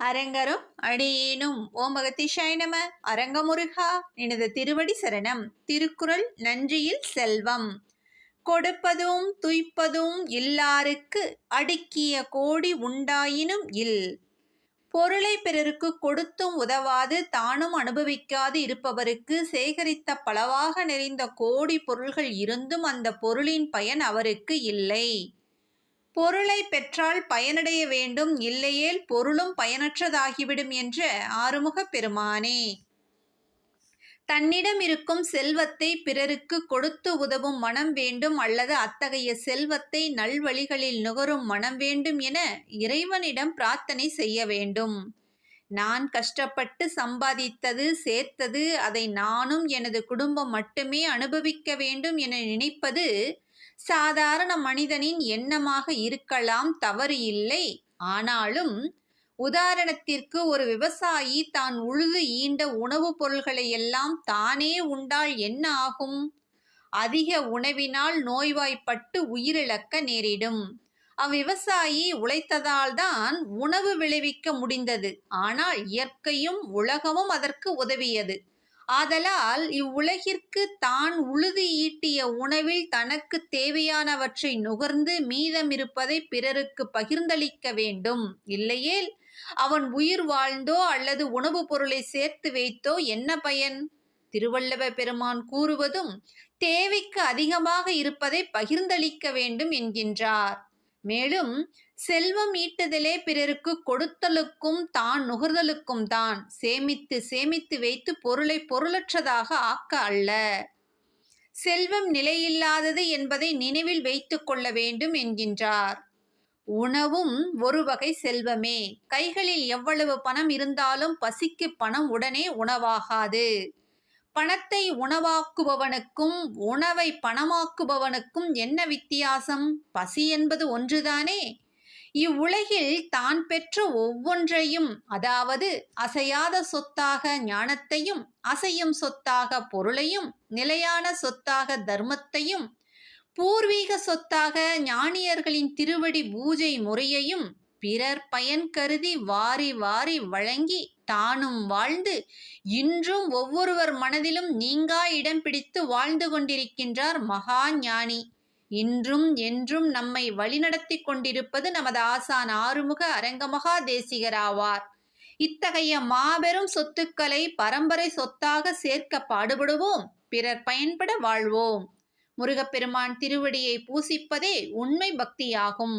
அரங்கரும் அடியேனும். ஓமகத்திஷாய் நம. அரங்கமுருகா எனது திருவடி சரணம். திருக்குறள் நன்றியில் செல்வம். கொடுப்பதும் துய்ப்பதும் இல்லாருக்கு அடுக்கிய கோடி உண்டாயினும் இல். பொருளை பிறருக்கு கொடுத்தும் உதவாது தானும் அனுபவிக்காது இருப்பவருக்கு சேகரித்த பலவாக நிறைந்த கோடி பொருள்கள் இருந்தும் அந்த பொருளின் பயன் அவருக்கு இல்லை. பொருளை பெற்றால் பயனடைய வேண்டும் இல்லையேல் பொருளும் பயனற்றதாகிவிடும் என்ற ஆறுமுகப் பெருமானே. தன்னிடம் இருக்கும் செல்வத்தை பிறருக்கு கொடுத்து உதவும் மனம் வேண்டும் அல்லது அத்தகைய செல்வத்தை நல்வழிகளில் நுகரும் மனம் வேண்டும் என இறைவனிடம் பிரார்த்தனை செய்ய வேண்டும். நான் கஷ்டப்பட்டு சம்பாதித்தது சேர்த்தது அதை நானும் எனது குடும்பம் மட்டுமே அனுபவிக்க வேண்டும் என நினைப்பது சாதாரண மனிதனின் எண்ணமாக இருக்கலாம் தவறு இல்லை. ஆனாலும் உதாரணத்திற்கு ஒரு விவசாயி தான் உழுது ஈண்ட உணவுப் பொருள்களை எல்லாம் தானே உண்டால் என்ன ஆகும்? அதிக உணவினால் நோய்வாய்ப்பட்டு உயிரிழக்க நேரிடும். அவ்விவசாயி உழைத்ததால்தான் உணவு விளைவிக்க முடிந்தது. ஆனால் இயற்கையும் உலகமும் அதற்கு உதவியது. ஆதலால் இவ்வுலகிற்கு தான் உழுது ஈட்டிய உணவில் தனக்கு தேவையானவற்றை நுகர்ந்து மீதமிருப்பதை பிறருக்கு பகிர்ந்தளிக்க வேண்டும். இல்லையேல் அவன் உயிர் வாழ்ந்தோ அல்லது உணவுப் பொருளை சேர்த்து வைத்தோ என்ன பயன்? திருவள்ளுவ பெருமான் கூறுவதும் தேவைக்கு அதிகமாக இருப்பதை பகிர்ந்தளிக்க வேண்டும் என்கின்றார். மேலும் செல்வம் ஈட்டுதலே பிறருக்கு கொடுத்தலுக்கும் தான் நுகர்தலுக்கும் தான். சேமித்து சேமித்து வைத்து பொருளை பொருளற்றதாக ஆக்க அல்ல. செல்வம் நிலையில்லாதது என்பதை நினைவில் வைத்து கொள்ள வேண்டும் என்கின்றார். உணவும் ஒரு வகை செல்வமே. கைகளில் எவ்வளவு பணம் இருந்தாலும் பசிக்கு பணம் உடனே உணவாகாது. பணத்தை உணவாக்குபவனுக்கும் உணவை பணமாக்குபவனுக்கும் என்ன வித்தியாசம்? பசி என்பது ஒன்றுதானே? இவ்வுலகில் தான் பெற்ற ஒவ்வொன்றையும் அதாவது அசையாத சொத்தாக ஞானத்தையும் அசையும் சொத்தாக பொருளையும் நிலையான சொத்தாக தர்மத்தையும் பூர்வீக சொத்தாக ஞானியர்களின் திருவடி பூஜை முறையையும் பிறர் பயன் கருதி வாரி வாரி வழங்கி தானும் வாழ்ந்து இன்றும் ஒவ்வொருவர் மனதிலும் நீங்கா இடம் பிடித்து வாழ்ந்து கொண்டிருக்கின்றார் மகா ஞானி. இன்றும் என்றும் நம்மை வழிநடத்தி கொண்டிருப்பது நமது ஆசான் ஆறுமுக அரங்கமகா தேசிகராவார் இத்தகைய மாபெரும் சொத்துக்களை பரம்பரை சொத்தாக சேர்க்க பாடுபடுவோம் பிறர் பயன்பட வாழ்வோம். முருகப்பெருமான் திருவடியை பூசிப்பதே உண்மை பக்தியாகும்.